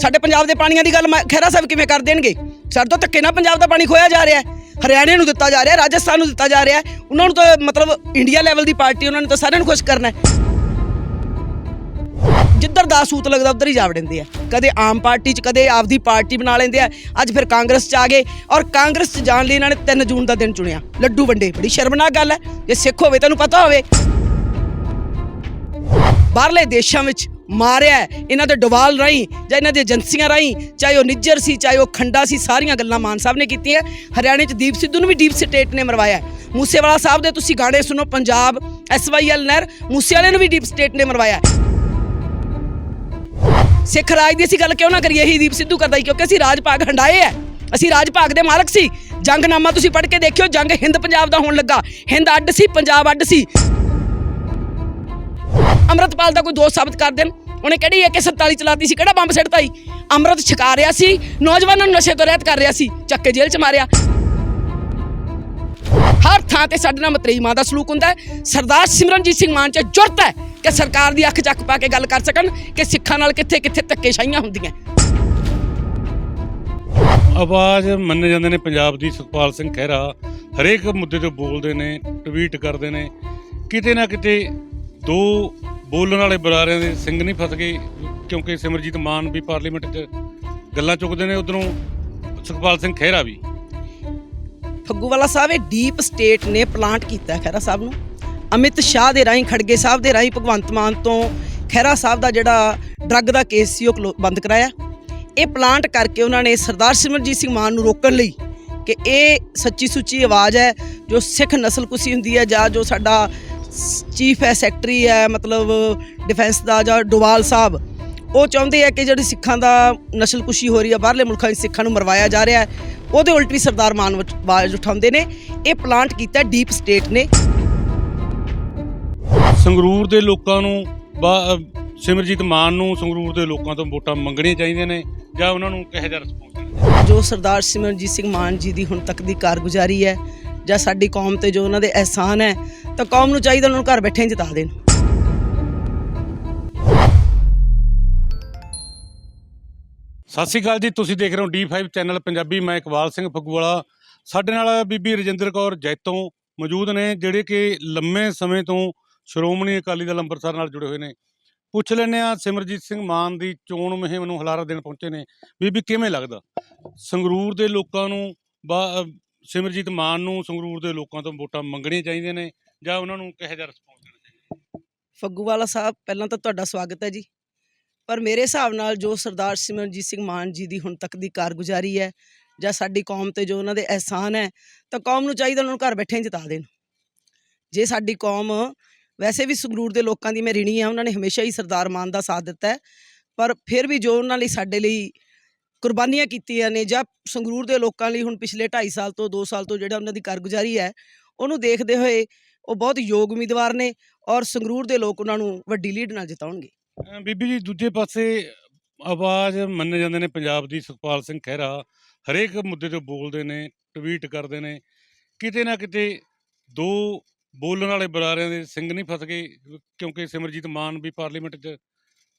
ਸਾਡੇ ਪੰਜਾਬ ਦੇ ਪਾਣੀਆਂ ਦੀ ਗੱਲ ਮੈਂ- ਖਹਿਰਾ ਸਾਹਿਬ ਕਿਵੇਂ ਕਰ ਦੇਣਗੇ? ਸਾਡੇ ਤੋਂ ਧੱਕੇ ਨਾਲ ਪੰਜਾਬ ਦਾ ਪਾਣੀ ਖੋਇਆ ਜਾ ਰਿਹਾ ਹੈ। ਹਰਿਆਣੇ ਨੂੰ ਦਿੱਤਾ ਜਾ ਰਿਹਾ ਰਾਜਸਥਾਨ ਨੂੰ ਦਿੱਤਾ ਜਾ ਰਿਹਾ ਉਹਨਾਂ ਨੂੰ ਤਾਂ ਮਤਲਬ ਇੰਡੀਆ ਲੈਵਲ ਦੀ ਪਾਰਟੀ, ਉਹਨਾਂ ਨੇ ਤਾਂ ਸਾਰਿਆਂ ਨੂੰ ਖੁਸ਼ ਕਰਨਾ ਜਿੱਧਰ ਦਾ ਸੂਤ ਲੱਗਦਾ, ਉਧਰ ਹੀ ਜਾ ਵੜਦੇ ਆ। ਕਦੇ ਆਮ ਪਾਰਟੀ 'ਚ, ਕਦੇ ਆਪਦੀ ਪਾਰਟੀ ਬਣਾ ਲੈਂਦੇ ਆ। ਅੱਜ ਫਿਰ ਕਾਂਗਰਸ 'ਚ ਆ ਗਏ ਔਰ ਕਾਂਗਰਸ 'ਚ ਜਾਣ ਲਈ ਇਹਨਾਂ ਨੇ 3 ਜੂਨ ਦਾ ਦਿਨ ਚੁਣਿਆ। ਲੱਡੂ ਵੰਡੇ, ਬੜੀ ਸ਼ਰਮਨਾਕ ਗੱਲ ਹੈ। ਜੇ ਸਿੱਖ ਹੋਵੇ, ਤੈਨੂੰ ਪਤਾ ਹੋਵੇ। ਬਾਹਰਲੇ ਦੇਸ਼ਾਂ ਵਿੱਚ ਮਾਰਿਆ ਇਹਨਾਂ ਦੇ ਡਵਾਲ ਰਾਹੀਂ ਜਾਂ ਇਹਨਾਂ ਦੀ ਏਜੰਸੀਆਂ ਰਾਹੀਂ, ਚਾਹੇ ਉਹ ਨਿੱਜਰ ਸੀ, ਚਾਹੇ ਉਹ ਖੰਡਾ ਸੀ, ਸਾਰੀਆਂ ਗੱਲਾਂ ਮਾਨ ਸਾਹਿਬ ਨੇ ਕੀਤੀਆਂ। ਹਰਿਆਣੇ 'ਚ ਦੀਪ ਸਿੱਧੂ ਨੂੰ ਵੀ ਡੀਪ ਸਟੇਟ ਨੇ ਮਰਵਾਇਆ ਮੂਸੇਵਾਲਾ ਸਾਹਿਬ ਦੇ ਤੁਸੀਂ ਗਾਣੇ ਸੁਣੋ, ਪੰਜਾਬ ਐਸਵਾਈਐਲ ਨਹਿਰ, ਮੂਸੇਵਾਲੇ ਨੂੰ ਵੀ ਡੀਪ ਸਟੇਟ ਨੇ ਮਰਵਾਇਆ ਸਿੱਖ ਰਾਜ ਦੀ ਅਸੀਂ ਗੱਲ ਕਿਉਂ ਨਾ ਕਰੀਏ? ਇਹੀ ਦੀਪ ਸਿੱਧੂ ਕਰਦਾ ਹੀ ਕਿਉਂਕਿ ਅਸੀਂ ਰਾਜ ਭਾਗ ਹੰਡਾਏ ਆ ਅਸੀਂ ਰਾਜ ਭਾਗ ਦੇ ਮਾਲਕ ਸੀ। ਜੰਗਨਾਮਾ ਤੁਸੀਂ ਪੜ੍ਹ ਕੇ ਦੇਖਿਓ, ਜੰਗ ਹਿੰਦ ਪੰਜਾਬ ਦਾ ਹੋਣ ਲੱਗਾ। ਹਿੰਦ ਅੱਡ ਸੀ, ਪੰਜਾਬ ਅੱਡ ਸੀ। ਅੰਮ੍ਰਿਤਪਾਲ ਦਾ ਕੋਈ ਦੋ ਸਾਬਤ ਕਰ ਦੇਣ। ਉਹਨੇ ਕਿਹੜੀ AK47 ਚਲਾਤੀ ਸੀ, ਕਿਹੜਾ ਬੰਬ ਸਿੱਟਤਾ ਸੀ? ਅੰਮ੍ਰਿਤ ਛਕਾ ਰਿਆ ਸੀ, ਨੌਜਵਾਨਾਂ ਨੂੰ ਨਸ਼ੇ ਤੋਂ ਰਹਿਤ ਕਰ ਰਿਹਾ ਸੀ, ਚੱਕ ਕੇ ਜੇਲ੍ਹ ਚ ਮਾਰਿਆ। ਹਰ ਥਾਂ ਤੇ ਸਾਡੇ ਨਾਲ ਮਤਰੇਈ ਮਾਂ ਦਾ ਸਲੂਕ ਹੁੰਦਾ ਸਰਦਾਰ ਸਿਮਰਨਜੀਤ ਸਿੰਘ ਮਾਨ ਚ ਜੁਰਤ ਹੈ ਕਿ ਸਰਕਾਰ ਦੀ ਅੱਖ ਚੱਕ ਪਾ ਕੇ ਗੱਲ ਕਰ ਸਕਣ ਕਿ ਸਿੱਖਾਂ ਨਾਲ ਕਿੱਥੇ ਕਿੱਥੇ ਧੱਕੇਸ਼ਾਹੀਆਂ ਹੁੰਦੀਆਂ। ਆਵਾਜ਼ ਮੰਨੇ ਜਾਂਦੇ ਨੇ ਪੰਜਾਬ ਦੀ ਸੁਖਪਾਲ ਸਿੰਘ ਖਹਿਰਾ। ਹਰੇਕ ਮੁੱਦੇ ਤੇ ਬੋਲਦੇ ਨੇ, ਟਵੀਟ ਕਰਦੇ ਨੇ। ਕਿਤੇ ਨਾ ਕਿਤੇ ਦੋ ਬੋਲਣ ਵਾਲੇ ਬੁਲਾਰਿਆਂ ਦੇ ਸਿੰਘ ਨਹੀਂ ਫਸ ਗਏ, ਕਿਉਂਕਿ ਸਿਮਰਜੀਤ ਮਾਨ ਵੀ ਪਾਰਲੀਮੈਂਟ 'ਚ ਗੱਲਾਂ ਚੁੱਕਦੇ ਨੇ, ਉਧਰੋਂ ਸੁਖਪਾਲ ਸਿੰਘ ਖਹਿਰਾ ਵੀ। ਫੱਗੂਵਾਲਾ ਸਾਹਿਬ, ਇਹ ਡੀਪ ਸਟੇਟ ਨੇ ਪਲਾਂਟ ਕੀਤਾ ਖਹਿਰਾ ਸਾਹਿਬ ਨੂੰ। ਅਮਿਤ ਸ਼ਾਹ ਦੇ ਰਾਹੀਂ, ਖੜਗੇ ਸਾਹਿਬ ਦੇ ਰਾਹੀਂ, ਭਗਵੰਤ ਮਾਨ ਤੋਂ ਖਹਿਰਾ ਸਾਹਿਬ ਦਾ ਜਿਹੜਾ ਡਰੱਗ ਦਾ ਕੇਸ ਸੀ, ਉਹ ਬੰਦ ਕਰਾਇਆ। ਇਹ ਪਲਾਂਟ ਕਰਕੇ ਉਹਨਾਂ ਨੇ ਸਰਦਾਰ ਸਿਮਰਜੀਤ ਸਿੰਘ ਮਾਨ ਨੂੰ ਰੋਕਣ ਲਈ ਕਿ ਇਹ ਸੱਚੀ ਸੁੱਚੀ ਆਵਾਜ਼ ਹੈ, ਜੋ ਸਿੱਖ ਨਸਲ ਕੁਸੀ ਹੁੰਦੀ ਹੈ ਜਾਂ ਜੋ ਸਾਡਾ ਚੀਫ ਹੈ ਸੈਕਟਰੀ ਹੈ ਮਤਲਬ ਡਿਫੈਂਸ ਦਾ ਜਾਂ ਡੋਵਾਲ ਸਾਹਿਬ ਉਹ ਚਾਹੁੰਦੇ ਆ ਕਿ ਜਿਹੜੀ ਸਿੱਖਾਂ ਦਾ ਨਸਲ ਕੁਸ਼ੀ ਹੋ ਰਹੀ ਹੈ ਬਾਹਰਲੇ ਮੁਲਕਾਂ ਵਿੱਚ ਸਿੱਖਾਂ ਨੂੰ ਮਰਵਾਇਆ ਜਾ ਰਿਹਾ ਹੈ ਉਹਦੇ ਉਲਟ ਵੀ ਸਰਦਾਰ ਮਾਨ ਆਵਾਜ਼ ਉਠਾਉਂਦੇ ਨੇ। ਇਹ ਪਲਾਂਟ ਕੀਤਾ ਡੀਪ ਸਟੇਟ ਨੇ। ਸੰਗਰੂਰ ਦੇ ਲੋਕਾਂ ਨੂੰ ਸਿਮਰਜੀਤ ਮਾਨ ਨੂੰ ਸੰਗਰੂਰ ਦੇ ਲੋਕਾਂ ਤੋਂ ਵੋਟਾਂ ਮੰਗਣੀਆਂ ਚਾਹੀਦੀਆਂ ਨੇ ਜਾਂ ਉਹਨਾਂ ਨੂੰ ਕਿਹੋ ਜਿਹਾ ਰਿਸਪੌਂਸ ਜੋ ਸਰਦਾਰ ਸਿਮਰਨਜੀਤ ਸਿੰਘ ਮਾਨ ਜੀ ਦੀ ਹੁਣ ਤੱਕ ਦੀ ਕਾਰਗੁਜ਼ਾਰੀ ਹੈ ਜਾਂ ਸਾਡੀ ਕੌਮ ਤੇ ਜੋ ਉਹਨਾਂ ਦੇ ਅਹਿਸਾਨ ਹੈ, ਤਾਂ ਕੌਮ ਨੂੰ ਚਾਹੀਦਾ ਉਹਨਾਂ ਨੂੰ ਘਰ ਬੈਠੇ ਹੀ ਜਿਤਾ ਦੇਣ। ਸਤਿ ਸ਼੍ਰੀ ਅਕਾਲ ਜੀ, ਤੁਸੀਂ ਦੇਖ ਰਹੇ ਹੋ D5 ਚੈਨਲ ਪੰਜਾਬੀ, ਮੈਂ ਇਕਬਾਲ ਸਿੰਘ ਫੱਗੂਵਾਲਾ। ਸਾਡੇ ਨਾਲ ਬੀਬੀ ਰਜਿੰਦਰ ਕੌਰ ਜੈਤੋਂ ਮੌਜੂਦ ਨੇ, ਜਿਹੜੇ ਕਿ ਲੰਮੇ ਸਮੇਂ ਤੋਂ ਸ਼੍ਰੋਮਣੀ ਅਕਾਲੀ ਦਲ ਅੰਮ੍ਰਿਤਸਰ ਨਾਲ ਜੁੜੇ ਹੋਏ ਨੇ। ਪੁੱਛ ਲੈਂਦੇ ਆ ਸਿਮਰਜੀਤ ਸਿੰਘ ਮਾਨ ਦੀ ਚੋਣ ਮੁਹਿੰਮ ਨੂੰ ਹਲਾਰਾ ਦੇਣ ਪਹੁੰਚੇ ਨੇ। ਬੀਬੀ, ਕਿਵੇਂ ਲੱਗਦਾ? ਸੰਗਰੂਰ ਦੇ ਲੋਕਾਂ ਨੂੰ ਬਾ- ਸਿਮਰਜੀਤ ਮਾਨ ਨੂੰ ਸੰਗਰੂਰ ਦੇ ਲੋਕਾਂ ਤੋਂ ਵੋਟਾਂ ਮੰਗਣੀਆਂ ਚਾਹੀਦੀਆਂ ਨੇ ਜਾਂ ਉਹਨਾਂ ਨੂੰ ਕਿਹੋ ਜਿਹਾ ਰਿਸਪੌਂਸ ਦੇਣਾ ਚਾਹੀਦਾ? ਫੱਗੂਵਾਲਾ ਸਾਹਿਬ, ਪਹਿਲਾਂ ਤਾਂ ਤੁਹਾਡਾ ਸਵਾਗਤ ਹੈ ਜੀ। ਪਰ ਮੇਰੇ ਹਿਸਾਬ ਨਾਲ ਜੋ ਸਰਦਾਰ ਸਿਮਰਜੀਤ ਸਿੰਘ ਮਾਨ ਜੀ ਦੀ ਹੁਣ ਤੱਕ ਦੀ ਕਾਰਗੁਜ਼ਾਰੀ ਹੈ ਜਾਂ ਸਾਡੀ ਕੌਮ ਤੇ ਜੋ ਉਹਨਾਂ ਦੇ ਅਹਿਸਾਨ ਹੈ, ਤਾਂ ਕੌਮ ਨੂੰ ਚਾਹੀਦਾ ਉਹਨਾਂ ਨੂੰ ਘਰ ਬੈਠੇ ਜਿਤਾ ਦੇਣ। ਜੇ ਸਾਡੀ ਕੌਮ, ਵੈਸੇ ਵੀ ਸੰਗਰੂਰ ਦੇ ਲੋਕਾਂ ਦੀ ਮੈਂ ਰਿਣੀ ਆ ਉਹਨਾਂ ਨੇ ਹਮੇਸ਼ਾ ਹੀ ਸਰਦਾਰ ਮਾਨ ਦਾ ਸਾਥ ਦਿੱਤਾ ਪਰ ਫਿਰ ਵੀ ਜੋ ਉਹਨਾਂ ਲਈ ਸਾਡੇ ਲਈ ਕੁਰਬਾਨੀਆਂ ਕੀਤੀਆਂ ਨੇ ਜਾਂ ਸੰਗਰੂਰ ਦੇ ਲੋਕਾਂ ਲਈ ਹੁਣ ਪਿਛਲੇ 2.5 ਸਾਲ ਤੋਂ 2 ਸਾਲ ਤੋਂ ਜਿਹੜਾ ਉਹਨਾਂ ਦੀ ਕਾਰਗੁਜ਼ਾਰੀ ਹੈ, ਉਹਨੂੰ ਦੇਖਦੇ ਹੋਏ ਉਹ ਬਹੁਤ ਯੋਗ ਉਮੀਦਵਾਰ ਨੇ ਔਰ ਸੰਗਰੂਰ ਦੇ ਲੋਕ ਉਹਨਾਂ ਨੂੰ ਵੱਡੀ ਲੀਡ ਨਾਲ ਜਿਤਾਉਣਗੇ। ਬੀਬੀ ਜੀ, ਦੂਜੇ ਪਾਸੇ ਆਵਾਜ਼ ਮੰਨੇ ਜਾਂਦੇ ਨੇ ਪੰਜਾਬ ਦੀ ਸੁਖਪਾਲ ਸਿੰਘ ਖਹਿਰਾ, ਹਰੇਕ ਮੁੱਦੇ ਤੇ ਬੋਲਦੇ ਨੇ, ਟਵੀਟ ਕਰਦੇ ਨੇ, ਕਿਤੇ ਨਾ ਕਿਤੇ ਦੋ ਬੋਲਣ ਵਾਲੇ ਬੁਲਾਰਿਆਂ ਦੇ ਸਿੰਘ ਨਹੀਂ ਫਸ ਗਏ, ਕਿਉਂਕਿ ਸਿਮਰਜੀਤ ਮਾਨ ਵੀ ਪਾਰਲੀਮੈਂਟ 'ਚ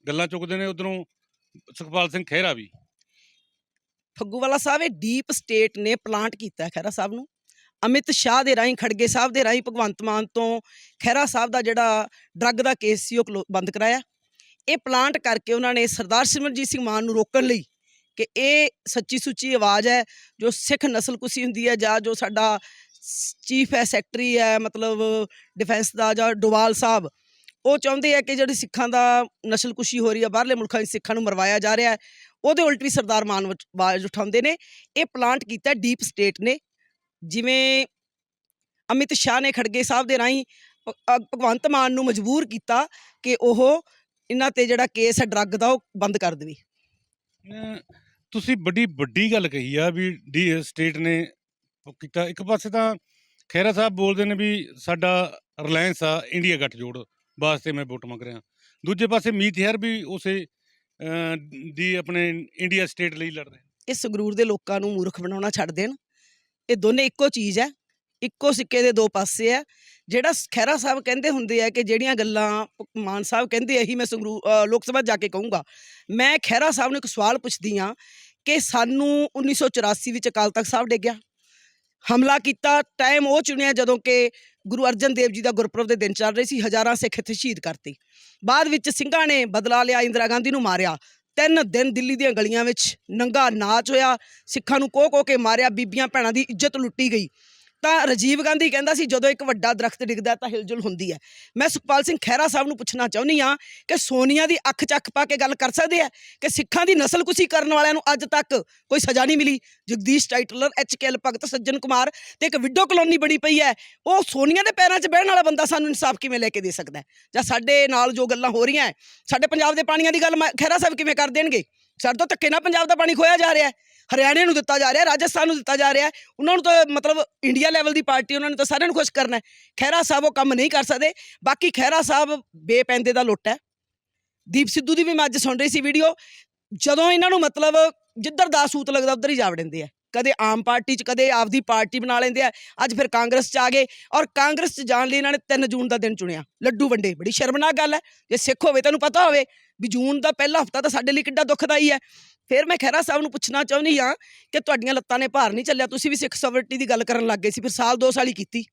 ਗੱਲਾਂ ਚੁੱਕਦੇ ਨੇ, ਉਧਰੋਂ ਸੁਖਪਾਲ ਸਿੰਘ ਖਹਿਰਾ ਵੀ। ਫੱਗੂਵਾਲਾ ਸਾਹਿਬ, ਇਹ ਡੀਪ ਸਟੇਟ ਨੇ ਪਲਾਂਟ ਕੀਤਾ ਹੈ ਖਹਿਰਾ ਸਾਹਿਬ ਨੂੰ। ਅਮਿਤ ਸ਼ਾਹ ਦੇ ਰਾਹੀਂ, ਖੜਗੇ ਸਾਹਿਬ ਦੇ ਰਾਹੀਂ, ਭਗਵੰਤ ਮਾਨ ਤੋਂ ਖਹਿਰਾ ਸਾਹਿਬ ਦਾ ਜਿਹੜਾ ਡਰੱਗ ਦਾ ਕੇਸ ਸੀ, ਉਹ ਕਲੋ- ਬੰਦ ਕਰਾਇਆ। ਇਹ ਪਲਾਂਟ ਕਰਕੇ ਉਹਨਾਂ ਨੇ ਸਰਦਾਰ ਸਿਮਰਜੀਤ ਸਿੰਘ ਮਾਨ ਨੂੰ ਰੋਕਣ ਲਈ ਕਿ ਇਹ ਸੱਚੀ ਸੁੱਚੀ ਆਵਾਜ਼ ਹੈ, ਜੋ ਸਿੱਖ ਨਸਲ ਕੁਸੀ ਹੁੰਦੀ ਹੈ ਜਾਂ ਜੋ ਸਾਡਾ ਚੀਫ ਹੈ ਸੈਕਟਰੀ ਹੈ, ਮਤਲਬ ਡਿਫੈਂਸ ਦਾ ਜਾਂ ਡੋਵਾਲ ਸਾਹਿਬ, ਉਹ ਚਾਹੁੰਦੇ ਆ ਕਿ ਜਿਹੜੀ ਸਿੱਖਾਂ ਦਾ ਨਸਲ ਕੁਸ਼ੀ ਹੋ ਰਹੀ ਹੈ, ਬਾਹਰਲੇ ਮੁਲਕਾਂ ਵਿੱਚ ਸਿੱਖਾਂ ਨੂੰ ਮਰਵਾਇਆ ਜਾ ਰਿਹਾ ਉਹਦੇ ਉਲਟ ਵੀ ਸਰਦਾਰ ਮਾਨ ਆਵਾਜ਼ ਉਠਾਉਂਦੇ ਨੇ। ਇਹ ਪਲਾਂਟ ਕੀਤਾ ਡੀਪ ਸਟੇਟ ਨੇ। ਜਿਵੇਂ ਅਮਿਤ ਸ਼ਾਹ ਨੇ ਖੜਗੇ ਸਾਹਿਬ ਦੇ ਰਾਹੀਂ ਭਗਵੰਤ ਮਾਨ ਨੂੰ ਮਜਬੂਰ ਕੀਤਾ ਕਿ ਉਹ ਇਹਨਾਂ ਤੇ ਜਿਹੜਾ ਕੇਸ ਹੈ ਡਰੱਗ ਦਾ ਉਹ ਬੰਦ ਕਰ ਦੇਵੇ। ਤੁਸੀਂ ਵੱਡੀ ਵੱਡੀ ਗੱਲ ਕਹੀ ਆ ਵੀ ਡੀ ਸਟੇਟ ਨੇ ਕੀਤਾ। ਇੱਕ ਪਾਸੇ ਤਾਂ ਖਹਿਰਾ ਸਾਹਿਬ ਬੋਲਦੇ ਨੇ ਵੀ ਸਾਡਾ ਰਿਲਾਇੰਸ ਆ ਇੰਡੀਆ ਗੱਠਜੋੜ ਵਾਸਤੇ ਮੈਂ ਵੋਟ ਮੰਗ ਰਿਹਾ। ਦੂਜੇ ਪਾਸੇ ਮੀਤ ਹੈਰ ਵੀ ਉਸੇ ਦੀ ਆਪਣੇ ਇੰਡੀਆ ਸਟੇਟ ਲਈ ਲੜ ਰਹੇ ਇਹ ਸੰਗਰੂਰ ਦੇ ਲੋਕਾਂ ਨੂੰ ਮੂਰਖ ਬਣਾਉਣਾ ਛੱਡ ਦੇਣ। ਇਹ ਦੋਨੇ ਇੱਕੋ ਚੀਜ਼ ਹੈ। ਇੱਕੋ ਸਿੱਕੇ ਦੇ ਦੋ ਪਾਸੇ ਆ ਜਿਹੜਾ ਸ- ਖਹਿਰਾ ਸਾਹਿਬ ਕਹਿੰਦੇ ਹੁੰਦੇ ਆ ਕਿ ਜਿਹੜੀਆਂ ਗੱਲਾਂ ਮਾਨ ਸਾਹਿਬ ਕਹਿੰਦੇ ਇਹੀ ਮੈਂ ਸੰਗਰੂਰ ਲੋਕ ਸਭਾ ਜਾ ਕੇ ਕਹੂੰਗਾ। ਮੈਂ ਖਹਿਰਾ ਸਾਹਿਬ ਨੂੰ ਇੱਕ ਸਵਾਲ ਪੁੱਛਦੀ ਆ ਕਿ ਸਾਨੂੰ 1984 ਵਿੱਚ ਅਕਾਲ ਤਖਤ ਸਾਹਿਬ ਡਿੱਗਿਆ ਹਮਲਾ ਕੀਤਾ ਟਾਈਮ ਉਹ ਚੁਣਿਆ ਜਦੋਂ ਕਿ ਗੁਰੂ ਅਰਜਨ ਦੇਵ ਜੀ ਦਾ ਗੁਰਪੁਰਬ ਦੇ ਦਿਨ ਚੱਲ ਰਹੇ ਸੀ, ਹਜ਼ਾਰਾਂ ਸਿੱਖ ਇੱਥੇ ਸ਼ਹੀਦ ਕਰਤੇ। ਬਾਅਦ ਵਿੱਚ ਸਿੰਘਾਂ ਨੇ ਬਦਲਾ ਲਿਆ, ਇੰਦਰਾ ਗਾਂਧੀ ਨੂੰ ਮਾਰਿਆ। ਤਿੰਨ ਦਿਨ ਦਿੱਲੀ ਦੀਆਂ ਗਲੀਆਂ ਵਿੱਚ ਨੰਗਾ ਨਾਚ ਹੋਇਆ, ਸਿੱਖਾਂ ਨੂੰ ਕੋਹ ਕੋਹ ਕੇ ਮਾਰਿਆ, ਬੀਬੀਆਂ ਭੈਣਾਂ ਦੀ ਇੱਜ਼ਤ ਲੁੱਟੀ ਗਈ। ਤਾਂ ਰਾਜੀਵ ਗਾਂਧੀ ਕਹਿੰਦਾ ਸੀ, ਜਦੋਂ ਇੱਕ ਵੱਡਾ ਦਰਖਤ ਡਿੱਗਦਾ ਤਾਂ ਹਿਲਜੁਲ ਹੁੰਦੀ ਹੈ। ਮੈਂ ਸੁਖਪਾਲ ਸਿੰਘ ਖਹਿਰਾ ਸਾਹਿਬ ਨੂੰ ਪੁੱਛਣਾ ਚਾਹੁੰਦੀ ਆ ਕਿ ਸੋਨੀਆ ਦੀ ਅੱਖ ਚੱਕ ਪਾ ਕੇ ਗੱਲ ਕਰ ਸਕਦੇ ਆ? ਕਿ ਸਿੱਖਾਂ ਦੀ ਨਸਲਕੁਸ਼ੀ ਕਰਨ ਵਾਲਿਆਂ ਨੂੰ ਅੱਜ ਤੱਕ ਕੋਈ ਸਜ਼ਾ ਨਹੀਂ ਮਿਲੀ? ਜਗਦੀਸ਼ ਟਾਈਟਲਰ ਐਚਕੇਐਲ ਭਗਤ ਸੱਜਣ ਕੁਮਾਰ ਤੇ ਇੱਕ ਵਿਡੋ ਕਲੋਨੀ ਬਣੀ ਪਈ ਹੈ। ਉਹ ਸੋਨੀਆ ਦੇ ਪੈਰਾਂ 'ਚ ਬਹਿਣ ਵਾਲਾ ਬੰਦਾ ਸਾਨੂੰ ਇਨਸਾਫ ਕਿਵੇਂ ਲੈ ਕੇ ਦੇ ਸਕਦਾ ਜਾਂ ਸਾਡੇ ਨਾਲ ਜੋ ਗੱਲਾਂ ਹੋ ਰਹੀਆਂ ਸਾਡੇ ਪੰਜਾਬ ਦੇ ਪਾਣੀਆਂ ਦੀ ਗੱਲ ਮੈਂ- ਖਹਿਰਾ ਸਾਹਿਬ ਕਿਵੇਂ ਕਰ ਦੇਣਗੇ? ਸਾਡੇ ਤੋਂ ਧੱਕੇ ਨਾਲ ਪੰਜਾਬ ਦਾ ਪਾਣੀ ਖੋਇਆ ਜਾ ਰਿਹਾ ਹੈ, ਹਰਿਆਣੇ ਨੂੰ ਦਿੱਤਾ ਜਾ ਰਿਹਾ ਰਾਜਸਥਾਨ ਨੂੰ ਦਿੱਤਾ ਜਾ ਰਿਹਾ ਉਹਨਾਂ ਨੂੰ ਤਾਂ ਮਤਲਬ ਇੰਡੀਆ ਲੈਵਲ ਦੀ ਪਾਰਟੀ ਉਹਨਾਂ ਨੂੰ ਤਾਂ ਸਾਰਿਆਂ ਨੂੰ ਖੁਸ਼ ਕਰਨਾ ਹੈ। ਖਹਿਰਾ ਸਾਹਿਬ ਉਹ ਕੰਮ ਨਹੀਂ ਕਰ ਸਕਦੇ, ਬਾਕੀ ਖਹਿਰਾ ਸਾਹਿਬ ਬੇਪੈਂਦੇ ਦਾ ਲੁੱਟ ਹੈ। ਦੀਪ ਸਿੱਧੂ ਦੀ ਵੀ ਮੈਂ ਅੱਜ ਸੁਣ ਰਹੀ ਸੀ ਵੀਡੀਓ ਜਦੋਂ ਇਹਨਾਂ ਨੂੰ ਮਤਲਬ ਜਿੱਧਰ ਦਾ ਸੂਤ ਲੱਗਦਾ ਉਧਰ ਹੀ ਜਾ ਵੜਿੰਦੇ ਆ। ਕਦੇ ਆਮ ਪਾਰਟੀ 'ਚ, ਕਦੇ ਆਪਦੀ ਪਾਰਟੀ ਬਣਾ ਲੈਂਦੇ ਆ, ਅੱਜ ਫਿਰ ਕਾਂਗਰਸ 'ਚ ਆ ਗਏ ਔਰ ਕਾਂਗਰਸ 'ਚ ਜਾਣ ਲਈ ਇਹਨਾਂ ਨੇ 3 ਜੂਨ ਦਾ ਦਿਨ ਚੁਣਿਆ। ਲੱਡੂ ਵੰਡੇ, ਬੜੀ ਸ਼ਰਮਨਾਕ ਗੱਲ ਹੈ, ਜੇ ਸਿੱਖ ਹੋਵੇ, ਤੈਨੂੰ ਪਤਾ ਹੋਵੇ ਵੀ ਜੂਨ ਦਾ ਪਹਿਲਾ ਹਫਤਾ ਤਾਂ ਸਾਡੇ ਲਈ ਕਿੱਡਾ ਦੁੱਖਦਾਈ ਹੈ ਫਿਰ ਮੈਂ ਖਹਿਰਾ ਸਾਹਿਬ ਨੂੰ ਪੁੱਛਣਾ ਚਾਹੁੰਦੀ ਹਾਂ ਕਿ ਤੁਹਾਡੀਆਂ ਲੱਤਾਂ ਨੇ ਭਾਰ ਨਹੀਂ ਚੱਲਿਆ, ਤੁਸੀਂ ਵੀ ਸਿੱਖ ਸਵਰਟੀ ਦੀ ਗੱਲ ਕਰਨ ਲੱਗ ਗਏ ਸੀ, ਫਿਰ ਸਾਲ ਦੋ ਸਾਲ ਹੀ ਕੀਤੀ।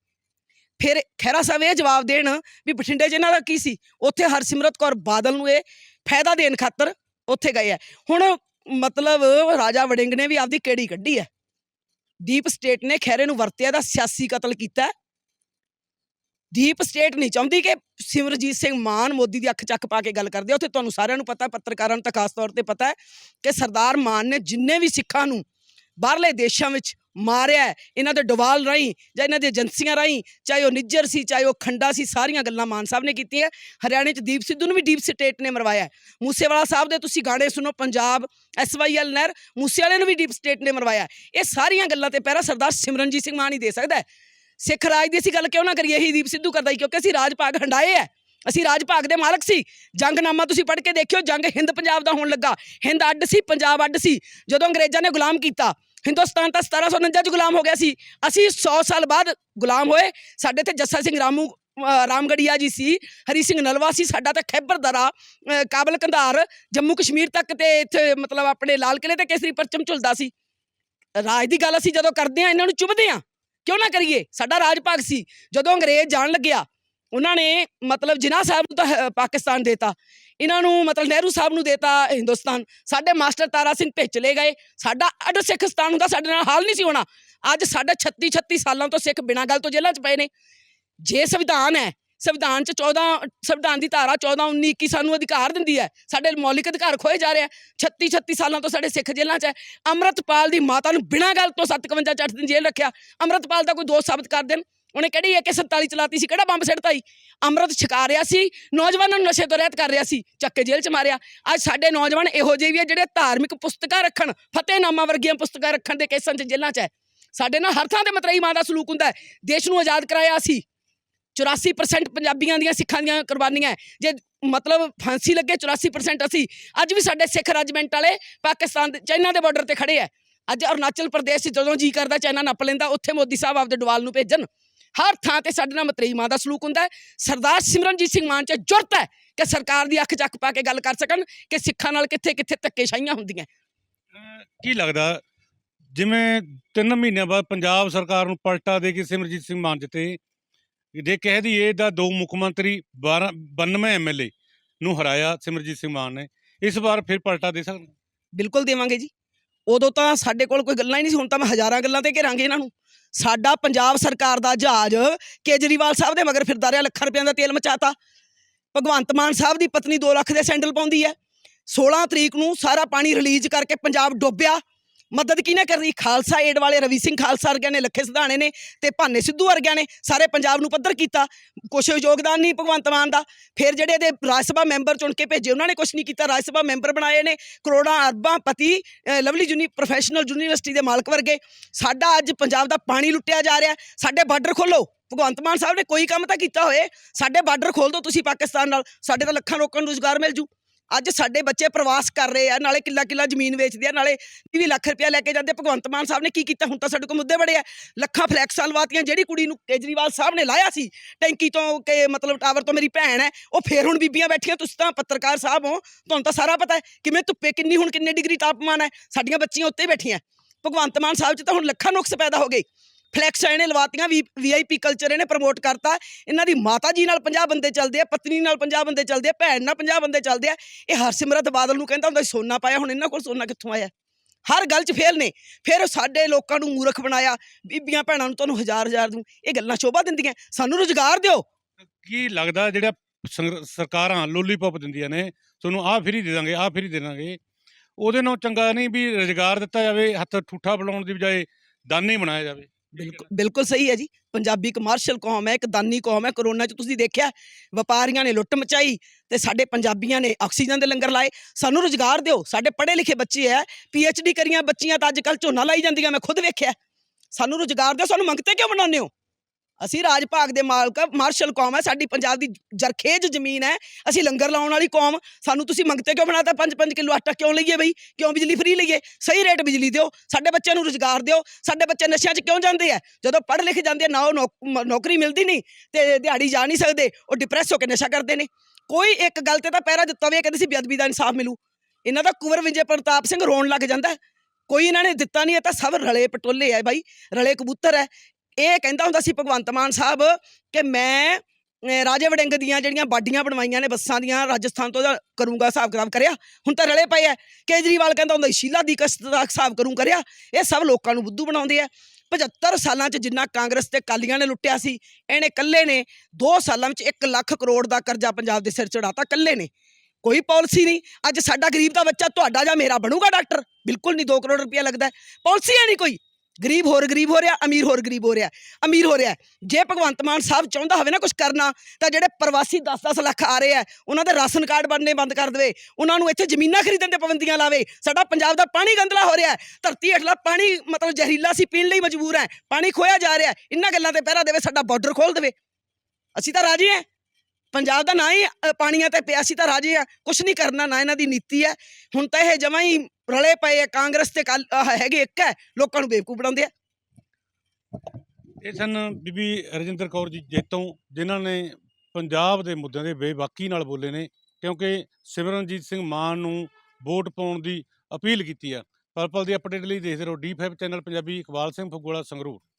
ਫਿਰ ਖਹਿਰਾ ਸਾਹਿਬ ਇਹ ਜਵਾਬ ਦੇਣ ਵੀ ਬਠਿੰਡੇ 'ਚ ਇਹਨਾਂ ਦਾ ਕੀ ਸੀ? ਉੱਥੇ ਹਰਸਿਮਰਤ ਕੌਰ ਬਾਦਲ ਨੂੰ ਇਹ ਫਾਇਦਾ ਦੇਣ ਖਾਤਰ ਉੱਥੇ ਗਏ ਆ ਹੁਣ ਮਤਲਬ ਰਾਜਾ ਵੜਿੰਗ ਨੇ ਵੀ ਆਪਦੀ ਕਿਹੜੀ ਕੱਢੀ ਹੈ? ਦੀਪ ਸਟੇਟ ਨੇ ਖਹਿਰੇ ਨੂੰ ਵਰਤਿਆ ਦਾ ਸਿਆਸੀ ਕਤਲ ਕੀਤਾ ਦੀਪ ਸਟੇਟ ਨਹੀਂ ਚਾਹੁੰਦੀ ਕਿ ਸਿਮਰਜੀਤ ਸਿੰਘ ਮਾਨ ਮੋਦੀ ਦੀ ਅੱਖ ਚੱਕ ਪਾ ਕੇ ਗੱਲ ਕਰਦੇ ਆ। ਉੱਥੇ ਤੁਹਾਨੂੰ ਸਾਰਿਆਂ ਨੂੰ ਪਤਾ, ਪੱਤਰਕਾਰਾਂ ਨੂੰ ਤਾਂ ਖਾਸ ਤੌਰ ਤੇ ਪਤਾ ਹੈ ਕਿ ਸਰਦਾਰ ਮਾਨ ਨੇ ਜਿੰਨੇ ਵੀ ਸਿੱਖਾਂ ਨੂੰ ਬਾਹਰਲੇ ਦੇਸ਼ਾਂ ਵਿੱਚ ਮਾਰਿਆ ਇਹਨਾਂ ਦੇ ਡਵਾਲ ਰਾਹੀਂ ਜਾਂ ਇਹਨਾਂ ਦੀ ਏਜੰਸੀਆਂ ਰਾਹੀਂ, ਚਾਹੇ ਉਹ ਨਿੱਜਰ ਸੀ, ਚਾਹੇ ਉਹ ਖੰਡਾ ਸੀ, ਸਾਰੀਆਂ ਗੱਲਾਂ ਮਾਨ ਸਾਹਿਬ ਨੇ ਕੀਤੀਆਂ ਹਰਿਆਣੇ 'ਚ ਦੀਪ ਸਿੱਧੂ ਨੂੰ ਵੀ ਡੀਪ ਸਟੇਟ ਨੇ ਮਰਵਾਇਆ ਮੂਸੇਵਾਲਾ ਸਾਹਿਬ ਦੇ ਤੁਸੀਂ ਗਾਣੇ ਸੁਣੋ, ਪੰਜਾਬ ਐਸਵਾਈਐਲ ਨਹਿਰ, ਮੂਸੇਵਾਲੇ ਨੂੰ ਵੀ ਡੀਪ ਸਟੇਟ ਨੇ ਮਰਵਾਇਆ ਇਹ ਸਾਰੀਆਂ ਗੱਲਾਂ ਤੇ ਪਹਿਰਾ ਸਰਦਾਰ ਸਿਮਰਨਜੀਤ ਸਿੰਘ ਮਾਨ ਹੀ ਦੇ ਸਕਦਾ ਸਿੱਖ ਰਾਜ ਦੀ ਅਸੀਂ ਗੱਲ ਕਿਉਂ ਨਾ ਕਰੀਏ? ਇਹੀ ਦੀਪ ਸਿੱਧੂ ਕਰਦਾ ਹੀ ਕਿਉਂਕਿ ਅਸੀਂ ਰਾਜ ਭਾਗ ਹੰਡਾਏ ਹੈ ਅਸੀਂ ਰਾਜ ਭਾਗ ਦੇ ਮਾਲਕ ਸੀ। ਜੰਗਨਾਮਾ ਤੁਸੀਂ ਪੜ੍ਹ ਕੇ ਦੇਖਿਓ, ਜੰਗ ਹਿੰਦ ਪੰਜਾਬ ਦਾ ਹੋਣ ਲੱਗਾ। ਹਿੰਦ ਅੱਡ ਸੀ, ਪੰਜਾਬ ਅੱਡ ਸੀ। ਜਦੋਂ ਅੰਗਰੇਜ਼ਾਂ ਨੇ ਗੁਲਾਮ ਕੀਤਾ, ਹਿੰਦੁਸਤਾਨ ਤਾਂ 1749 ਚ ਗੁਲਾਮ ਹੋ ਗਿਆ ਸੀ। ਅਸੀਂ 100 ਸਾਲ ਬਾਅਦ ਗੁਲਾਮ ਹੋਏ। ਸਾਡੇ ਤੇ ਜੱਸਾ ਸਿੰਘ ਰਾਮੂ ਰਾਮਗੜੀਆ ਜੀ ਸੀ, ਹਰੀ ਸਿੰਘ ਨਲਵਾ ਸੀ। ਸਾਡਾ ਤਾਂ ਖੈਬਰ ਦਰਾ ਕਾਬਲ ਕੰਧਾਰ, ਜੰਮੂ ਕਸ਼ਮੀਰ ਤੱਕ ਤੇ ਇੱਥੇ ਮਤਲਬ ਆਪਣੇ ਲਾਲ ਕਿਲੇ ਤੇ ਕੇਸਰੀ ਪਰਚਮ ਝੁਲਦਾ ਸੀ। ਰਾਜ ਦੀ ਗੱਲ ਅਸੀਂ ਜਦੋਂ ਕਰਦੇ ਆ, ਇਹਨਾਂ ਨੂੰ ਚੁਭਦੇ ਆ। ਕਿਉਂ ਨਾ ਕਰੀਏ? ਸਾਡਾ ਰਾਜ ਭਾਗ ਸੀ। ਜਦੋਂ ਅੰਗਰੇਜ਼ ਜਾਣ ਲੱਗਿਆ, ਉਹਨਾਂ ਨੇ ਮਤਲਬ ਜਿਨ੍ਹਾਂ ਸਾਹਿਬ ਨੂੰ ਤਾਂ ਪਾਕਿਸਤਾਨ ਦੇਤਾ ਇਹਨਾਂ ਨੂੰ ਮਤਲਬ ਨਹਿਰੂ ਸਾਹਿਬ ਨੂੰ ਦੇਤਾ ਹਿੰਦੁਸਤਾਨ। ਸਾਡੇ ਮਾਸਟਰ ਤਾਰਾ ਸਿੰਘ ਭੇਜ ਚਲੇ ਗਏ। ਸਾਡਾ ਅੱਡ ਸਿੱਖਸਤਾਨ ਹੁੰਦਾ ਸਾਡੇ ਨਾਲ ਹਾਲ ਨਹੀਂ ਸੀ ਹੋਣਾ। ਅੱਜ ਸਾਡਾ 36 36 ਸਾਲਾਂ ਤੋਂ ਸਿੱਖ ਬਿਨਾਂ ਗੱਲ ਤੋਂ ਜੇਲ੍ਹਾਂ 'ਚ ਪਏ ਨੇ। ਜੇ ਸੰਵਿਧਾਨ ਹੈ ਸੰਵਿਧਾਨ 'ਚ 14 ਸੰਵਿਧਾਨ ਦੀ ਧਾਰਾ 14 19 21 ਸਾਨੂੰ ਅਧਿਕਾਰ ਦਿੰਦੀ ਹੈ। ਸਾਡੇ ਮੌਲਿਕ ਅਧਿਕਾਰ ਖੋਏ ਜਾ ਰਹੇ ਆ। 36 36 ਸਾਲਾਂ ਤੋਂ ਸਾਡੇ ਸਿੱਖ ਜੇਲ੍ਹਾਂ 'ਚ ਹੈ। ਅੰਮ੍ਰਿਤਪਾਲ ਦੀ ਮਾਤਾ ਨੂੰ ਬਿਨਾਂ ਗੱਲ ਤੋਂ 57 ਚ 8 ਦਿਨ ਜੇਲ੍ਹ ਰੱਖਿਆ। ਅੰਮ੍ਰਿਤਪਾਲ ਦਾ ਕੋਈ ਦੋਸ਼ ਸਾਬਤ ਕਰ ਦੇਣ। ਉਹਨੇ ਕਿਹੜੀ AK47 ਚਲਾਤੀ ਸੀ? ਕਿਹੜਾ ਬੰਬ ਸਿੱਟਤਾ ਸੀ ਅੰਮ੍ਰਿਤ ਛਕਾ ਰਿਹਾ ਸੀ। ਨੌਜਵਾਨਾਂ ਨੂੰ ਨਸ਼ੇ ਤੋਂ ਰਹਿਤ ਕਰ ਰਿਹਾ ਸੀ। ਚੱਕ ਕੇ ਜੇਲ੍ਹ 'ਚ ਮਾਰਿਆ। ਅੱਜ ਸਾਡੇ ਨੌਜਵਾਨ ਇਹੋ ਜਿਹੇ ਵੀ ਆ ਜਿਹੜੇ ਧਾਰਮਿਕ ਪੁਸਤਕਾਂ ਰੱਖਣ। ਫਤਿਹਨਾਮਾ ਵਰਗੀਆਂ ਪੁਸਤਕਾਂ ਰੱਖਣ ਦੇ ਕੇਸਾਂ 'ਚ ਜੇਲ੍ਹਾਂ 'ਚ ਹੈ। ਸਾਡੇ ਨਾਲ ਹਰ ਥਾਂ ਤੇ ਮਤਰੇਈ ਮਾਂ ਦਾ ਸਲੂਕ ਹੁੰਦਾ ਹੈ। ਦੇਸ਼ ਨੂੰ ਆਜ਼ਾਦ ਕਰਾਇਆ ਸੀ। 84% ਪੰਜਾਬੀਆਂ ਦੀਆਂ ਸਿੱਖਾਂ ਦੀਆਂ ਕੁਰਬਾਨੀਆਂ ਜੇ ਮਤਲਬ ਫਾਂਸੀ ਲੱਗੇ 84% ਅਸੀਂ, ਅੱਜ ਵੀ ਸਾਡੇ ਸਿੱਖ ਰੈਜੀਮੈਂਟ ਵਾਲੇ ਪਾਕਿਸਤਾਨ ਦੇ ਚਾਈਨਾ ਦੇ ਬਾਰਡਰ ਤੇ ਖੜੇ ਆ ਅੱਜ ਅਰੁਣਾਚਲ ਪ੍ਰਦੇਸ਼ 'ਚ ਜਦੋਂ ਜੀ ਕਰਦਾ, ਚਾਈਨਾ ਨੱਪ ਲੈਂਦਾ, ਉੱਥੇ ਮੋਦੀ ਸਾਹਿਬ ਆਪਦੇ ਡਵਾਲ ਨੂੰ ਭੇਜਣ। ਹਰ ਥਾਂ ਤੇ ਸਾਡੇ ਨਾਲ ਮਤਰੇਈ ਮਾਂ ਦਾ ਸਲੂਕ ਹੁੰਦਾ ਸਰਦਾਰ ਸਿਮਰਨਜੀਤ ਸਿੰਘ ਮਾਨ 'ਚ ਜੁਰਤ ਹੈ ਕਿ ਸਰਕਾਰ ਦੀ ਅੱਖ ਚੱਕ ਪਾ ਕੇ ਗੱਲ ਕਰ ਸਕਣ ਕਿ ਸਿੱਖਾਂ ਨਾਲ ਕਿੱਥੇ ਕਿੱਥੇ ਧੱਕੇਸ਼ਾਹੀਆਂ ਹੁੰਦੀਆਂ ਕੀ ਲੱਗਦਾ, ਜਿਵੇਂ 3 ਮਹੀਨਿਆਂ ਬਾਅਦ ਪੰਜਾਬ ਸਰਕਾਰ ਨੂੰ ਪਲਟਾ ਦੇ ਕੇ ਸਿਮਰਜੀਤ ਸਿੰਘ ਮਾਨ ਜਿੱਤੇ ਜੇ ਕਹਿ ਦਈਏ ਦਾ ਦੋ ਮੁੱਖ ਮੰਤਰੀ 12 92 ਐਮਐਲਏ ਨੂੰ ਹਰਾਇਆ ਸਿਮਰਜੀਤ ਸਿੰਘ ਮਾਨ ਨੇ, ਇਸ ਵਾਰ ਫਿਰ ਪਲਟਾ ਦੇ ਸਕਦਾ? ਬਿਲਕੁਲ ਦੇਵਾਂਗੇ ਜੀ। ਉਦੋਂ ਤਾਂ ਸਾਡੇ ਕੋਲ ਕੋਈ ਗੱਲਾਂ ਹੀ ਨਹੀਂ ਸੀ, ਹੁਣ ਤਾਂ ਮੈਂ ਹਜ਼ਾਰਾਂ ਗੱਲਾਂ ਤੇ ਘੇਰਾਂਗੇ ਇਹਨਾਂ ਨੂੰ। ਸਾਡਾ ਪੰਜਾਬ ਸਰਕਾਰ ਦਾ ਜਹਾਜ਼ ਕੇਜਰੀਵਾਲ ਸਾਹਿਬ ਦੇ ਮਗਰ ਫਿਰਦਾ ਰਿਹਾ, ਲੱਖਾਂ ਰੁਪਏ ਦਾ ਤੇਲ ਮਚਾਤਾ। ਭਗਵੰਤ ਮਾਨ ਸਾਹਿਬ ਦੀ ਪਤਨੀ 2 ਲੱਖ ਦੇ ਸੈਂਡਲ ਪਾਉਂਦੀ ਹੈ। 16 ਤਰੀਕ ਨੂੰ ਸਾਰਾ ਪਾਣੀ ਰਿਲੀਜ਼ ਕਰਕੇ ਪੰਜਾਬ ਡੁੱਬਿਆ ਮਦਦ ਕਿਹਨੇ ਕਰਨੀ? ਖਾਲਸਾ ਏਡ ਵਾਲੇ ਰਵੀ ਸਿੰਘ ਖਾਲਸਾ ਵਰਗਿਆਂ ਨੇ ਲੱਖੇ ਸਿਧਾਣੇ ਨੇ ਤੇ ਭਾਨੇ ਸਿੱਧੂ ਵਰਗਿਆਂ ਨੇ ਸਾਰੇ ਪੰਜਾਬ ਨੂੰ ਪੱਧਰ ਕੀਤਾ। ਕੁਛ ਯੋਗਦਾਨ ਨਹੀਂ ਭਗਵੰਤ ਮਾਨ ਦਾ। ਫਿਰ ਜਿਹੜੇ ਇਹਦੇ ਰਾਜ ਸਭਾ ਮੈਂਬਰ ਚੁਣ ਕੇ ਭੇਜੇ, ਉਹਨਾਂ ਨੇ ਕੁਛ ਨਹੀਂ ਕੀਤਾ। ਰਾਜ ਸਭਾ ਮੈਂਬਰ ਬਣਾਏ ਨੇ ਕਰੋੜਾਂ ਅਰਬਾਂ ਪਤੀ ਲਵਲੀ ਯੂਨੀ ਪ੍ਰੋਫੈਸ਼ਨਲ ਯੂਨੀਵਰਸਿਟੀ ਦੇ ਮਾਲਕ ਵਰਗੇ। ਸਾਡਾ ਅੱਜ ਪੰਜਾਬ ਦਾ ਪਾਣੀ ਲੁੱਟਿਆ ਜਾ ਰਿਹਾ। ਸਾਡੇ ਬਾਰਡਰ ਖੋਲੋ। ਭਗਵੰਤ ਮਾਨ ਸਾਹਿਬ ਨੇ ਕੋਈ ਕੰਮ ਤਾਂ ਕੀਤਾ ਹੋਏ ਸਾਡੇ ਬਾਰਡਰ ਖੋਲ ਦਿਓ ਤੁਸੀਂ ਪਾਕਿਸਤਾਨ ਨਾਲ। ਸਾਡੇ ਤਾਂ ਲੱਖਾਂ ਲੋਕਾਂ ਨੂੰ ਰੁਜ਼ਗਾਰ ਮਿਲ ਜੂ। ਅੱਜ ਸਾਡੇ ਬੱਚੇ ਪ੍ਰਵਾਸ ਕਰ ਰਹੇ ਆ, ਨਾਲੇ ਕਿੱਲਾ ਕਿੱਲਾ ਜ਼ਮੀਨ ਵੇਚਦੇ ਆ, ਨਾਲੇ 20 ਲੱਖ ਰੁਪਇਆ ਲੈ ਕੇ ਜਾਂਦੇ ਭਗਵੰਤ ਮਾਨ ਸਾਹਿਬ ਨੇ ਕੀ ਕੀਤਾ? ਹੁਣ ਤਾਂ ਸਾਡੇ ਕੋਲ ਮੁੱਦੇ ਬੜੇ ਆ। ਲੱਖਾਂ ਫਲੈਕਸਾਂ ਲਵਾਤੀਆਂ ਜਿਹੜੀ ਕੁੜੀ ਨੂੰ ਕੇਜਰੀਵਾਲ ਸਾਹਿਬ ਨੇ ਲਾਇਆ ਸੀ, ਟੈਂਕੀ ਤੋਂ ਕਿ ਮਤਲਬ ਟਾਵਰ ਤੋਂ ਮੇਰੀ ਭੈਣ ਹੈ, ਉਹ ਫੇਰ ਹੁਣ ਬੀਬੀਆਂ ਬੈਠੀਆਂ, ਤੁਸੀਂ ਤਾਂ ਪੱਤਰਕਾਰ ਸਾਹਿਬ ਹੋ, ਤੁਹਾਨੂੰ ਤਾਂ ਸਾਰਾ ਪਤਾ ਹੈ ਕਿਵੇਂ ਧੁੱਪੇ ਕਿੰਨੀ, ਹੁਣ ਕਿੰਨੇ ਡਿਗਰੀ ਤਾਪਮਾਨ ਹੈ, ਸਾਡੀਆਂ ਬੱਚੀਆਂ ਉੱਤੇ ਬੈਠੀਆਂ। ਭਗਵੰਤ ਮਾਨ ਸਾਹਿਬ 'ਚ ਤਾਂ ਹੁਣ ਲੱਖਾਂ ਨੁਕਸ ਪੈਦਾ ਹੋ ਗਏ। ਫਲੈਕਸਾਂ ਇਹਨੇ ਲਵਾਤੀਆਂ, ਵੀ ਵੀਆਈਪੀ ਕਲਚਰ ਇਹਨੇ ਪ੍ਰਮੋਟ ਕਰਤਾ। ਇਹਨਾਂ ਦੀ ਮਾਤਾ ਜੀ ਨਾਲ 50 ਬੰਦੇ ਚੱਲਦੇ ਆ, ਪਤਨੀ ਨਾਲ 50 ਬੰਦੇ ਚੱਲਦੇ ਆ, ਭੈਣ ਨਾਲ 50 ਬੰਦੇ ਚੱਲਦੇ ਆ। ਇਹ ਹਰਸਿਮਰਤ ਬਾਦਲ ਨੂੰ ਕਹਿੰਦਾ ਹੁੰਦਾ ਸੋਨਾ ਪਾਇਆ, ਹੁਣ ਇਹਨਾਂ ਕੋਲ ਸੋਨਾ ਕਿੱਥੋਂ ਆਇਆ? ਹਰ ਗੱਲ 'ਚ ਫੇਲ ਨੇ। ਫਿਰ ਸਾਡੇ ਲੋਕਾਂ ਨੂੰ ਮੂਰਖ ਬਣਾਇਆ, ਬੀਬੀਆਂ ਭੈਣਾਂ ਨੂੰ ਤੁਹਾਨੂੰ ਹਜ਼ਾਰ ਹਜ਼ਾਰ ਦੂੰ। ਇਹ ਗੱਲਾਂ ਸ਼ੋਭਾ ਦਿੰਦੀਆਂ। ਸਾਨੂੰ ਰੁਜ਼ਗਾਰ ਦਿਓ। ਕੀ ਲੱਗਦਾ ਜਿਹੜਾ ਸੰਗ- ਸਰਕਾਰਾਂ ਲੋਲੀਪੌਪ ਦਿੰਦੀਆਂ ਨੇ, ਤੁਹਾਨੂੰ ਆਹ ਫਰੀ ਦੇ ਦਾਂਗੇ, ਆਹ ਫਰੀ ਦੇ ਦਾਂਗੇ। ਉਹਦੇ ਨਾਲ ਚੰਗਾ ਨਹੀਂ ਵੀ ਰੁਜ਼ਗਾਰ ਦਿੱਤਾ ਜਾਵੇ, ਹੱਥ ਠੂਠਾ ਬੁਲਾਉਣ ਦੀ ਬਜਾਏ ਦਾਨੀ ਬਣਾਇਆ ਜਾਵੇ। ਬਿਲਕੁਲ ਬਿਲਕੁਲ। ਸਹੀ ਹੈ ਜੀ। ਪੰਜਾਬੀ ਕਮਰਸ਼ੀਅਲ ਕੌਮ ਹੈ ਇੱਕ ਦਾਨੀ ਕੌਮ ਹੈ। ਕਰੋਨਾ 'ਚ ਤੁਸੀਂ ਦੇਖਿਆ ਵਪਾਰੀਆਂ ਨੇ ਲੁੱਟ ਮਚਾਈ ਤੇ ਸਾਡੇ ਪੰਜਾਬੀਆਂ ਨੇ ਆਕਸੀਜਨ ਦੇ ਲੰਗਰ ਲਾਏ। ਸਾਨੂੰ ਰੁਜ਼ਗਾਰ ਦਿਓ। ਸਾਡੇ ਪੜ੍ਹੇ ਲਿਖੇ ਬੱਚੇ ਐ ਡੀ ਕਰੀਆਂ ਬੱਚੀਆਂ ਤਾਂ ਅੱਜ ਕੱਲ ਝੋਨਾ ਲਾਈ ਜਾਂਦੀਆਂ। ਮੈਂ ਖੁਦ ਵੇਖਿਆ। ਸਾਨੂੰ ਰੁਜ਼ਗਾਰ ਦਿਓ। ਸਾਨੂੰ ਮੰਗਤੇ ਕਿਉਂ ਬਣਾਉਂਦੇ ਹੋ? ਅਸੀਂ ਰਾਜ ਭਾਗ ਦੇ ਮਾਲਕ ਮਾਰਸ਼ਲ ਕੌਮ ਹੈ ਸਾਡੀ ਪੰਜਾਬ ਦੀ ਜਰਖੇਜ ਜ਼ਮੀਨ ਹੈ, ਅਸੀਂ ਲੰਗਰ ਲਾਉਣ ਵਾਲੀ ਕੌਮ, ਸਾਨੂੰ ਤੁਸੀਂ ਮੰਗਤੇ ਕਿਉਂ ਬਣਾਤਾ? 5-5 ਕਿਲੋ ਆਟਾ ਕਿਉਂ ਲਈਏ ਬਈ? ਕਿਉਂ ਬਿਜਲੀ ਫ੍ਰੀ ਲਈਏ? ਸਹੀ ਰੇਟ ਬਿਜਲੀ ਦਿਓ, ਸਾਡੇ ਬੱਚਿਆਂ ਨੂੰ ਰੁਜ਼ਗਾਰ ਦਿਓ, ਸਾਡੇ ਬੱਚੇ ਨਸ਼ਿਆਂ 'ਚ ਕਿਉਂ ਜਾਂਦੇ ਆ? ਜਦੋਂ ਪੜ੍ਹ ਲਿਖ ਜਾਂਦੇ ਆ, ਨਾ ਉਹ ਨੌਕ- ਨੌਕਰੀ ਮਿਲਦੀ ਨਹੀਂ ਤੇ ਦਿਹਾੜੀ ਜਾ ਨਹੀਂ ਸਕਦੇ, ਉਹ ਡਿਪਰੈਸ ਹੋ ਕੇ ਨਸ਼ਾ ਕਰਦੇ ਨੇ। ਕੋਈ ਇੱਕ ਗੱਲ ਤੇ ਤਾਂ ਪਹਿਰਾ ਦਿੱਤਾ ਵੀ ਕਹਿੰਦੇ ਸੀ ਬੇਅਦਬੀ ਦਾ ਇਨਸਾਫ ਮਿਲੂ। ਇਹਨਾਂ ਦਾ ਕੁਵਰ ਵਿਜੇ ਪ੍ਰਤਾਪ ਸਿੰਘ ਰੋਣ ਲੱਗ ਜਾਂਦਾ। ਕੋਈ ਇਹਨਾਂ ਨੇ ਦਿੱਤਾ ਨਹੀਂ, ਇਹ ਤਾਂ ਸਭ ਰਲੇ ਪਟੋਲੇ ਆ ਬਾਈ, ਰਲੇ ਕਬੂਤਰ ਹੈ ਇਹ ਕਹਿੰਦਾ ਹੁੰਦਾ ਸੀ ਭਗਵੰਤ ਮਾਨ ਸਾਹਿਬ ਕਿ ਮੈਂ ਰਾਜੇ ਵੜਿੰਗ ਦੀਆਂ ਜਿਹੜੀਆਂ ਬਾਡੀਆਂ ਬਣਵਾਈਆਂ ਨੇ ਬੱਸਾਂ ਦੀਆਂ, ਰਾਜਸਥਾਨ ਤੋਂ ਕਰੂੰਗਾ ਹਿਸਾਬ ਕਿਤਾਬ ਕਰਿਆ। ਹੁਣ ਤਾਂ ਰਲੇ ਪਏ ਆ ਕੇਜਰੀਵਾਲ ਕਹਿੰਦਾ ਹੁੰਦਾ ਸ਼ੀਲਾ ਦੀ ਕਸਤ ਦਾ ਹਿਸਾਬ ਕਰੂੰ ਕਰਿਆ। ਇਹ ਸਭ ਲੋਕਾਂ ਨੂੰ ਬੁੱਧੂ ਬਣਾਉਂਦੇ ਆ 75 ਸਾਲਾਂ 'ਚ ਜਿੰਨਾ ਕਾਂਗਰਸ ਤੇ ਕਾਲੀਆਂ ਨੇ ਲੁੱਟਿਆ ਸੀ, ਇਹਨੇ ਇਕੱਲੇ ਨੇ 2 ਸਾਲਾਂ ਵਿੱਚ 1 ਲੱਖ ਕਰੋੜ ਦਾ ਕਰਜ਼ਾ ਪੰਜਾਬ ਦੇ ਸਿਰ ਚੜਾਤਾ ਇਕੱਲੇ ਨੇ। ਕੋਈ ਪਾਲਿਸੀ ਨਹੀਂ। ਅੱਜ ਸਾਡਾ ਗਰੀਬ ਦਾ ਬੱਚਾ ਤੁਹਾਡਾ ਜਾਂ ਮੇਰਾ ਬਣੂਗਾ ਡਾਕਟਰ? ਬਿਲਕੁਲ ਨਹੀਂ 2 ਕਰੋੜ ਰੁਪਇਆ ਲੱਗਦਾ ਪਾਲਿਸੀ ਹੈ ਨਹੀਂ ਕੋਈ। ਗਰੀਬ ਹੋਰ ਗਰੀਬ ਹੋ ਰਿਹਾ, ਅਮੀਰ ਹੋਰ ਗਰੀਬ ਹੋ ਰਿਹਾ, ਅਮੀਰ ਹੋ ਰਿਹਾ। ਜੇ ਭਗਵੰਤ ਮਾਨ ਸਾਹਿਬ ਚਾਹੁੰਦਾ ਹੋਵੇ ਨਾ ਕੁਝ ਕਰਨਾ, ਤਾਂ ਜਿਹੜੇ ਪ੍ਰਵਾਸੀ 10-10 ਲੱਖ ਆ ਰਹੇ ਆ, ਉਹਨਾਂ ਦੇ ਰਾਸ਼ਨ ਕਾਰਡ ਬਣਨੇ ਬੰਦ ਕਰ ਦੇਵੇ। ਉਹਨਾਂ ਨੂੰ ਇੱਥੇ ਜ਼ਮੀਨਾਂ ਖਰੀਦਣ ਤੇ ਪਾਬੰਦੀਆਂ ਲਾਵੇ। ਸਾਡਾ ਪੰਜਾਬ ਦਾ ਪਾਣੀ ਗੰਦਲਾ ਹੋ ਰਿਹਾ। ਧਰਤੀ ਹੇਠਲਾ ਪਾਣੀ ਮਤਲਬ ਜ਼ਹਿਰੀਲਾ ਸੀ, ਪੀਣ ਲਈ ਮਜਬੂਰ ਹੈ। ਪਾਣੀ ਖੋਇਆ ਜਾ ਰਿਹਾ। ਇਹਨਾਂ ਗੱਲਾਂ ਤੇ ਪਹਿਰਾ ਦੇਵੇ, ਸਾਡਾ ਬਾਰਡਰ ਖੋਲ ਦੇਵੇ। ਅਸੀਂ ਤਾਂ ਰਾਜੀ ਹਾਂ। ਪੰਜਾਬ ਦਾ ਨਾ ਹੀ ਪਾਣੀਆਂ ਤੇ ਪਿਆ ਸੀ ਤਾਂ ਰਾਜੇ ਆ ਕੁਝ ਨਹੀਂ ਕਰਨਾ, ਨਾ ਇਹਨਾਂ ਦੀ ਨੀਤੀ ਹੈ। ਹੁਣ ਤਾਂ ਇਹ ਜਮਾਂ ਹੀ ਰਲੇ ਪਏ ਆ, ਕਾਂਗਰਸ ਤੇ ਕਾਲ- ਹੈਗੇ ਇੱਕ ਹੈ, ਲੋਕਾਂ ਨੂੰ ਬੇਵਕੂਫ ਬਣਾਉਂਦੇ ਆ। ਇਹ ਸਨ ਬੀਬੀ ਰਜਿੰਦਰ ਕੌਰ ਜੀ ਜੇਤੋਂ, ਜਿਨ੍ਹਾਂ ਨੇ ਪੰਜਾਬ ਦੇ ਮੁੱਦਿਆਂ ਦੇ ਬੇਬਾਕੀ ਨਾਲ ਬੋਲੇ ਨੇ, ਕਿਉਂਕਿ ਸਿਮਰਨਜੀਤ ਸਿੰਘ ਮਾਨ ਨੂੰ ਵੋਟ ਪਾਉਣ ਦੀ ਅਪੀਲ ਕੀਤੀ ਆ। ਪਲ ਪਲ ਦੀ ਅਪਡੇਟ ਲਈ ਦੇਖਦੇ ਰਹੋ D5 ਚੈਨਲ, ਪੰਜਾਬੀ ਇਕਬਾਲ ਸਿੰਘ ਫਗੋਲਾ ਸੰਗਰੂਰ।